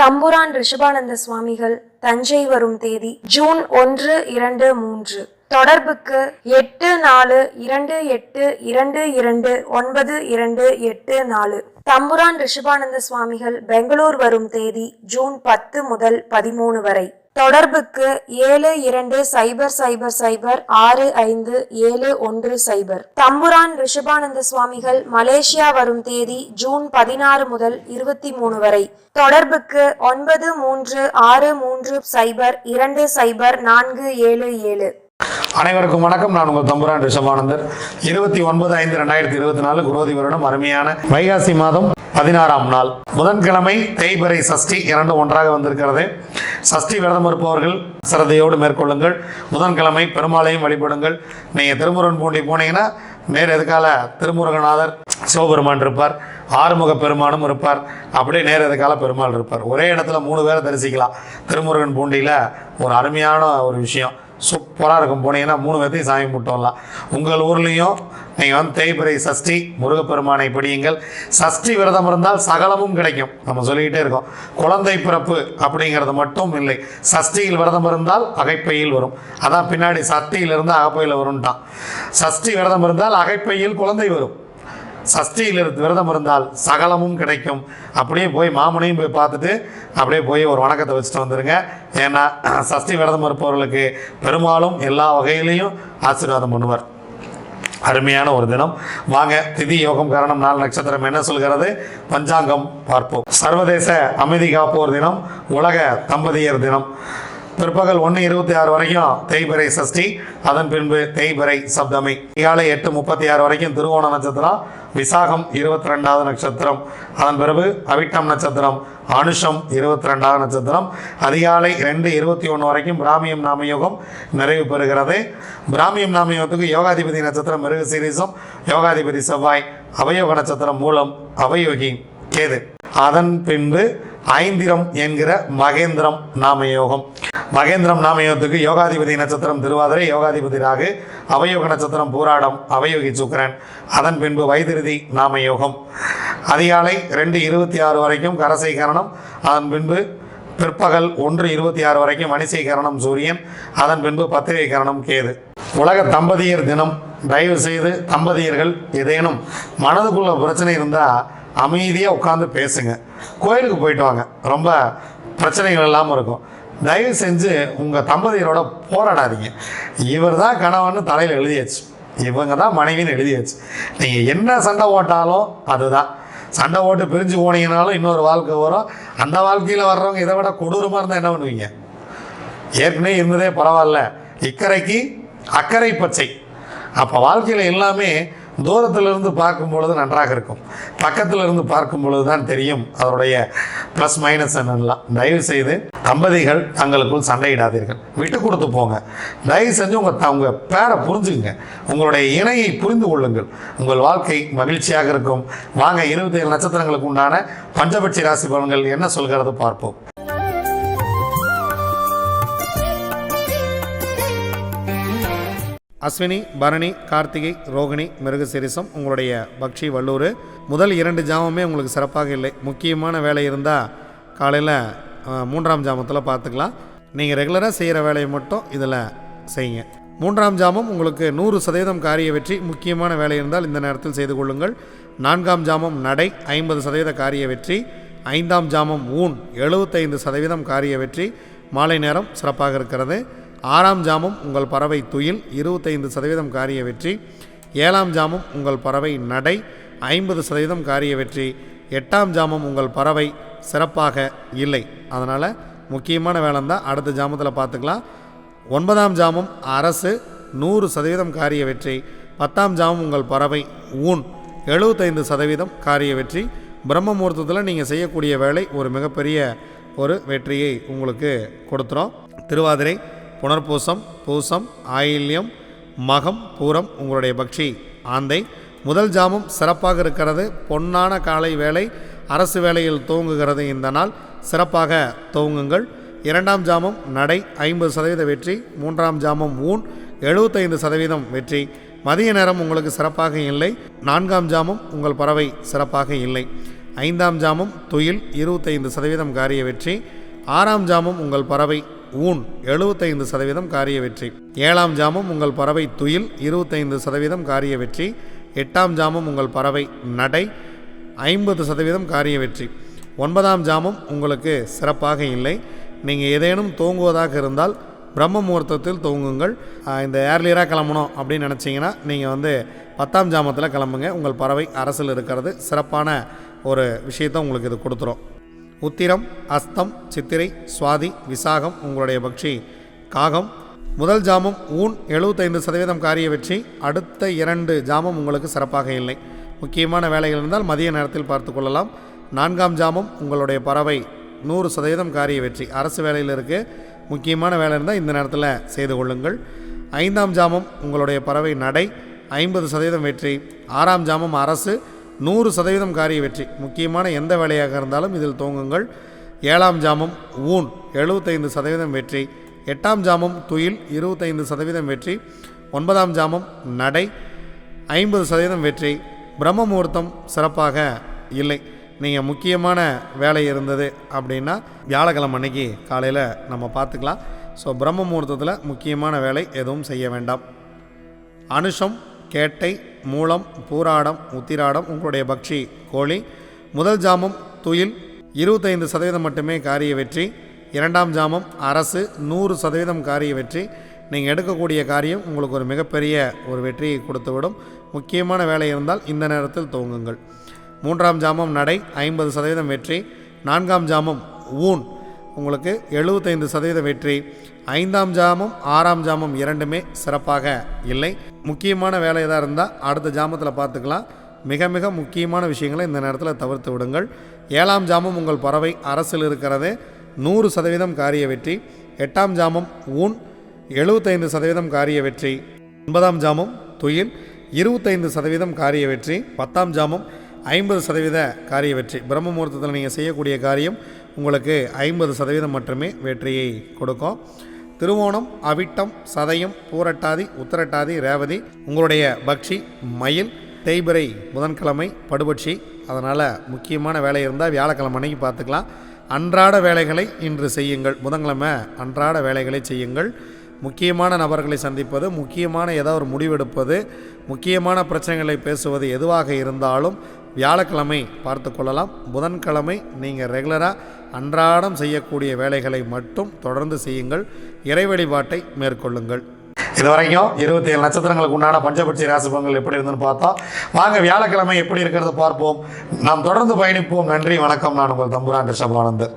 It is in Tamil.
தம்புரான் ரிஷபானந்த சுவாமிகள் தஞ்சை வரும் தேதி ஜூன் ஒன்று இரண்டு மூன்று. தொடர்புக்கு எட்டு நாலு இரண்டு எட்டு இரண்டு இரண்டு ஒன்பது இரண்டு எட்டு நாலு. தம்புரான் ரிஷபானந்த சுவாமிகள் பெங்களூர் வரும் தேதி ஜூன் பத்து முதல் பதிமூணு வரை. தொடர்புக்கு ஏழு இரண்டு சைபர் சைபர் சைபர் ஆறு ஐந்து ஏழு ஒன்று சைபர். தம்புரான் ரிஷபானந்த சுவாமிகள் மலேசியா வரும் தேதி ஜூன் பதினாறு முதல் இருபத்தி மூணு வரை. தொடர்புக்கு ஒன்பது மூன்று ஆறு மூன்று சைபர் இரண்டு சைபர் நான்கு ஏழு ஏழு. அனைவருக்கும் வணக்கம். நான் உங்கள் தம்புரான் ரிஷபானந்தர். இருபத்தி ஒன்பது ஐந்து ரெண்டாயிரத்தி இருபத்தி நாலு குரோதி வருடம் அருமையான வைகாசி மாதம். பதினாறாம் நாள். புதன்கிழமை தேய்பிறை சஷ்டி இரண்டு ஒன்றாக வந்திருக்கிறது. சஷ்டி விரதம் இருப்பவர்கள் சிரதையோடு மேற்கொள்ளுங்கள். புதன்கிழமை பெருமாளையும் வழிபடுங்கள். நீங்கள் திருமுருகன் பூண்டி போனீங்கன்னா நேர் எதுக்கால திருமுருகநாதர் சிவபெருமான் இருப்பார். ஆறுமுக பெருமானும் இருப்பார். அப்படியே நேர் எதுக்கால பெருமாள் இருப்பார். ஒரே இடத்துல மூணு பேரை தரிசிக்கலாம். திருமுருகன் பூண்டியில் ஒரு அருமையான ஒரு விஷயம். சூப்பராக இருக்கும். போனீங்கன்னா மூணு பேர்த்தையும் சாமி முட்டோம்லாம் உங்கள் ஊர்லேயும் நீங்கள் வந்து தேய்பிறை சஷ்டி முருகப்பெருமானை பிடியுங்கள். சஷ்டி விரதம் இருந்தால் சகலமும் கிடைக்கும். நம்ம சொல்லிக்கிட்டே இருக்கோம். குழந்தை பிறப்பு அப்படிங்கிறது மட்டும் இல்லை. சஷ்டியில் விரதம் இருந்தால் அகைப்பையில் வரும். அதான் பின்னாடி சஷ்டியில் அகப்பையில் வரும்ட்டான். சஷ்டி விரதம் இருந்தால் அகைப்பையில் குழந்தை வரும். சஷ்டியில் இருந்து விரதம் இருந்தால் சகலமும் கிடைக்கும். அப்படியே போய் மாமனையும் போய் பார்த்துட்டு அப்படியே போய் ஒரு வணக்கத்தை வச்சுட்டு வந்துடுங்க ஏன்னா சஷ்டி விரதம் இருப்பவர்களுக்கு பெரும்பாலும் எல்லா வகையிலையும் ஆசீர்வாதம் பண்ணுவார். அருமையான ஒரு தினம். வாங்க திதி யோகம் காரணம் நாள் நட்சத்திரம் என்ன சொல்கிறது? பஞ்சாங்கம் பார்ப்போம். சர்வதேச அமைதி காப்போர் தினம் உலக தம்பதியர் தினம். பிற்பகல் ஒன்று இருபத்தி ஆறு வரைக்கும் தேய்பிறை சஷ்டி அதன் பின்பு தேய்பிறை சப்தமி. காலை எட்டு முப்பத்தி ஆறு வரைக்கும் திருவோண நட்சத்திரம் விசாகம் இருபத்தி ரெண்டாவது நட்சத்திரம். அதன் பிறகு அவிட்டம் நட்சத்திரம் அனுஷம் இருபத்தி ரெண்டாவது நட்சத்திரம் அதிகாலை ரெண்டு இருபத்தி ஒன்று வரைக்கும் பிராமியம் நாமயோகம் நிறைவு பெறுகிறது. பிராமியம் நாமயோகத்துக்கு யோகாதிபதி நட்சத்திரம் மிருக சீரிசம் யோகாதிபதி செவ்வாய் அவயோக நட்சத்திரம் மூலம் அவயோகி கேது. அதன் பின்பு ஐந்திரம் என்கிற மகேந்திரம் நாமயோகம். மகேந்திரம் நாமயோகத்துக்கு யோகாதிபதி நட்சத்திரம் திருவாதிரை யோகாதிபதி ராகு அவயோக நட்சத்திரம் பூராடம் அவயோகி சுக்கரன். அதன் பின்பு வைத்திருதி நாமயோகம். அதிகாலை ரெண்டு இருபத்தி ஆறு வரைக்கும் கரசை கரணம் அதன் பின்பு பிற்பகல் ஒன்று இருபத்தி ஆறு வரைக்கும் மணிசை கரணம் சூரியன் அதன் பின்பு பத்திரிகை கரணம் கேது. உலக தம்பதியர் தினம். தயவு செய்து தம்பதியர்கள் ஏதேனும் மனதுக்குள்ள பிரச்சனை இருந்தால் அமைதியாக உட்காந்து பேசுங்க. கோயிலுக்கு போயிட்டு வாங்க. ரொம்ப பிரச்சனைகள் இல்லாமல் இருக்கும். தயவு செஞ்சு உங்கள் தம்பதியரோட போராடாதீங்க. இவர் தான் கணவன் தலையில் எழுதியாச்சு. இவங்க தான் மனைவின்னு எழுதியாச்சு. நீங்கள் என்ன சண்டை போட்டாலும் அதுதான். சண்டை ஓட்டு பிரிஞ்சு போனீங்கனாலும் இன்னொரு வாழ்க்கை வரும். அந்த வாழ்க்கையில் வர்றவங்க இதை விட கொடூரமாக இருந்தால் என்ன பண்ணுவீங்க? ஏற்கனவே இருந்ததே பரவாயில்ல. இக்கரைக்கு அக்கறை பச்சை. அப்போ வாழ்க்கையில் எல்லாமே தூரத்தில் இருந்து பார்க்கும் பொழுது நன்றாக இருக்கும். பக்கத்தில் இருந்து பார்க்கும் பொழுது தான் தெரியும். அதனுடைய ப்ளஸ் மைனஸ் என்னெல்லாம் தயவு செய்து தம்பதிகள் தங்களுக்குள் சண்டையிடாதீர்கள். விட்டு கொடுத்து போங்க. தயவு செஞ்சு உங்கள் த- உங்கள் பேரை புரிஞ்சுக்குங்க. உங்களுடைய இணையை புரிந்து கொள்ளுங்கள். உங்கள் வாழ்க்கை மகிழ்ச்சியாக இருக்கும். வாங்க இருபத்தி ஏழு நட்சத்திரங்களுக்கு உண்டான பஞ்சபட்சி ராசி பலன்கள் என்ன சொல்கிறது பார்ப்போம். அஸ்வினி பரணி கார்த்திகை ரோகிணி மிருகசிரிசம் உங்களுடைய பக்ஷி வல்லூர். முதல் இரண்டு ஜாமமே உங்களுக்கு சிறப்பாக இல்லை. முக்கியமான வேலை இருந்தால் காலையில் மூன்றாம் ஜாமத்தில் பார்த்துக்கலாம். நீங்கள் ரெகுலராக செய்கிற வேலையை மட்டும் இதில் செய்யுங்க. மூன்றாம் ஜாமம் உங்களுக்கு நூறு சதவீதம் காரிய வெற்றி முக்கியமான வேலை இருந்தால் இந்த நேரத்தில் செய்து கொள்ளுங்கள். நான்காம் ஜாமம் நடை ஐம்பது சதவீத காரிய வெற்றி. ஐந்தாம் ஜாமம் ஊன் எழுபத்தைந்து சதவீதம் காரிய வெற்றி. மாலை நேரம் சிறப்பாக இருக்கிறது. ஆறாம் ஜாமம் உங்கள் பறவை துயில் இருபத்தைந்து சதவீதம் காரிய வெற்றி. ஏழாம் ஜாமம் உங்கள் பறவை நடை ஐம்பது சதவீதம் காரிய வெற்றி. எட்டாம் ஜாமம் உங்கள் பறவை சிறப்பாக இல்லை. அதனால் முக்கியமான வேலை தான் அடுத்த ஜாமத்தில் பார்த்துக்கலாம் ஒன்பதாம் ஜாமம் அரசு நூறு சதவீதம் காரிய வெற்றி பத்தாம் ஜாமம் உங்கள் பறவை ஊன் எழுபத்தைந்து சதவீதம் காரிய வெற்றி. பிரம்ம முகூர்த்தத்தில் நீங்கள் செய்யக்கூடிய வேலை ஒரு மிகப்பெரிய ஒரு வெற்றியை உங்களுக்கு கொடுத்துரும். திருவாதிரை புனர்பூசம் பூசம் ஆயில்யம் மகம் பூரம் உங்களுடைய பக்ஷி ஆந்தை. முதல் ஜாமம் சிறப்பாக இருக்கிறது. பொன்னான காலை வேலை அரசு வேலையில் துவங்குகிறது. இந்த நாள் சிறப்பாக துவங்குங்கள். இரண்டாம் ஜாமம் நடை ஐம்பது சதவீத வெற்றி. மூன்றாம் ஜாமம் ஊன் எழுபத்தைந்து சதவீதம் வெற்றி. மதிய நேரம் உங்களுக்கு சிறப்பாக இல்லை. நான்காம் ஜாமம் உங்கள் பறவை சிறப்பாக இல்லை. ஐந்தாம் ஜாமம் துயில் இருபத்தைந்து சதவீதம் காரிய வெற்றி. ஆறாம் ஜாமம் உங்கள் பறவை ஊன் எழுபத்தைந்து சதவீதம் காரிய வெற்றி. ஏழாம் ஜாமம் உங்கள் பறவை துயில் இருபத்தைந்து சதவீதம் காரிய வெற்றி. எட்டாம் ஜாமம் உங்கள் பறவை நடை ஐம்பது சதவீதம் காரிய வெற்றி. ஒன்பதாம் ஜாமம் உங்களுக்கு சிறப்பாக இல்லை. நீங்கள் ஏதேனும் தூங்குவதாக இருந்தால் பிரம்ம முகூர்த்தத்தில் தூங்குங்கள். இந்த ஏர்லியராக கிளம்பணும் அப்படின்னு நினச்சிங்கன்னா நீங்கள் வந்து பத்தாம் ஜாமத்தில் கிளம்புங்க. உங்கள் பறவை அரசில் இருக்கிறது. சிறப்பான ஒரு விஷயத்தை உங்களுக்கு இது கொடுத்துரும். உத்திரம் அஸ்தம் சித்திரை சுவாதி விசாகம் உங்களுடைய பக்ஷி காகம் முதல் ஜாமம் ஊன் எழுபத்தைந்து சதவீதம் காரிய வெற்றி. அடுத்த இரண்டு ஜாமம் உங்களுக்கு சிறப்பாக இல்லை. முக்கியமான வேலைகள் இருந்தால் மதிய நேரத்தில் பார்த்து கொள்ளலாம். நான்காம் ஜாமம் உங்களுடைய பறவை நூறு சதவீதம் காரிய வெற்றி. அரசு வேலையில் இருக்குது முக்கியமான வேலை இருந்தால் இந்த நேரத்தில் செய்து கொள்ளுங்கள். ஐந்தாம் ஜாமம் உங்களுடைய பறவை நடை ஐம்பது சதவீதம் வெற்றி. ஆறாம் ஜாமம் அரசு நூறு சதவீதம் காரிய வெற்றி. முக்கியமான எந்த வேலையாக இருந்தாலும் இதில் தோங்குங்கள். ஏழாம் ஜாமம் ஊன் எழுபத்தைந்து சதவீதம் வெற்றி. எட்டாம் ஜாமம் துயில் இருபத்தைந்து சதவீதம் வெற்றி ஒன்பதாம் ஜாமம் நடை ஐம்பது சதவீதம் வெற்றி. பிரம்ம முகூர்த்தம் சிறப்பாக இல்லை. நீங்கள் முக்கியமான வேலை இருந்தது அப்படின்னா வியாழக்கிழமை அன்னைக்கு காலையில் நம்ம பார்த்துக்கலாம். ஸோ பிரம்ம முகூர்த்தத்தில் முக்கியமான வேலை எதுவும் செய்ய வேண்டாம். அனுஷம் கேட்டை மூலம் பூராடம் உத்திராடம் உங்களுடைய பக்ஷி கோழி. முதல் ஜாமம் துயில் இருபத்தைந்து சதவீதம் மட்டுமே காரிய வெற்றி. இரண்டாம் ஜாமம் அரசு நூறு சதவீதம் காரிய வெற்றி. நீங்கள் எடுக்கக்கூடிய காரியம் உங்களுக்கு ஒரு மிகப்பெரிய ஒரு வெற்றியை கொடுத்துவிடும். முக்கியமான வேலை இருந்தால் இந்த நேரத்தில் துவங்குங்கள். மூன்றாம் ஜாமம் நடை ஐம்பது சதவீதம் வெற்றி. நான்காம் ஜாமம் ஊன். உங்களுக்கு எழுபத்தைந்து சதவீத வெற்றி. ஐந்தாம் ஜாமம் ஆறாம் ஜாமம் இரண்டுமே சிறப்பாக இல்லை. முக்கியமான வேலை எதாக இருந்தால் அடுத்த ஜாமத்தில் பார்த்துக்கலாம். மிக மிக முக்கியமான விஷயங்களை இந்த நேரத்தில் தவிர்த்து விடுங்கள். ஏழாம் ஜாமம் உங்கள் பறவை அரசில் இருக்கிறது. நூறு சதவீதம் காரிய வெற்றி எட்டாம் ஜாமம் ஊன் எழுபத்தைந்து சதவீதம் காரிய வெற்றி ஒன்பதாம் ஜாமம் துயில் இருபத்தைந்து சதவீதம் காரிய வெற்றி பத்தாம் ஜாமம் ஐம்பது சதவீத காரிய வெற்றி. பிரம்ம முகூர்த்தத்தில் நீங்கள் செய்யக்கூடிய காரியம் உங்களுக்கு ஐம்பது சதவீதம் மட்டுமே வெற்றியை கொடுக்கும். திருவோணம் அவிட்டம் சதயம் பூரட்டாதி உத்தரட்டாதி ரேவதி உங்களுடைய பக்ஷி மயில் தேய்பிரை புதன்கிழமை படுபட்சி. அதனால் முக்கியமான வேலை இருந்தால் வியாழக்கிழமை அன்னைக்கு பார்த்துக்கலாம். அன்றாட வேலைகளை இன்று செய்யுங்கள். புதன்கிழமை அன்றாட வேலைகளை செய்யுங்கள். முக்கியமான நபர்களை சந்திப்பது முக்கியமான ஏதாவது ஒரு முடிவெடுப்பது முக்கியமான பிரச்சனைகளை பேசுவது எதுவாக இருந்தாலும் வியாழக்கிழமை பார்த்து கொள்ளலாம். புதன்கிழமை நீங்கள் ரெகுலராக அன்றாடம் செய்யக்கூடிய வேலைகளை மட்டும் தொடர்ந்து செய்யுங்கள். இறை வழிபாட்டை மேற்கொள்ளுங்கள். இது வரைக்கும் இருபத்தி ஏழு நட்சத்திரங்களுக்கு உண்டான பஞ்சபட்சி ராசி பலன்கள் எப்படி இருந்துன்னு பார்த்தோம் வாங்க வியாழக்கிழமை எப்படி இருக்கிறத பார்ப்போம். நாம் தொடர்ந்து பயணிப்போம். நன்றி வணக்கம். நான் உங்கள் தம்புரான் ரிஷபானந்தர்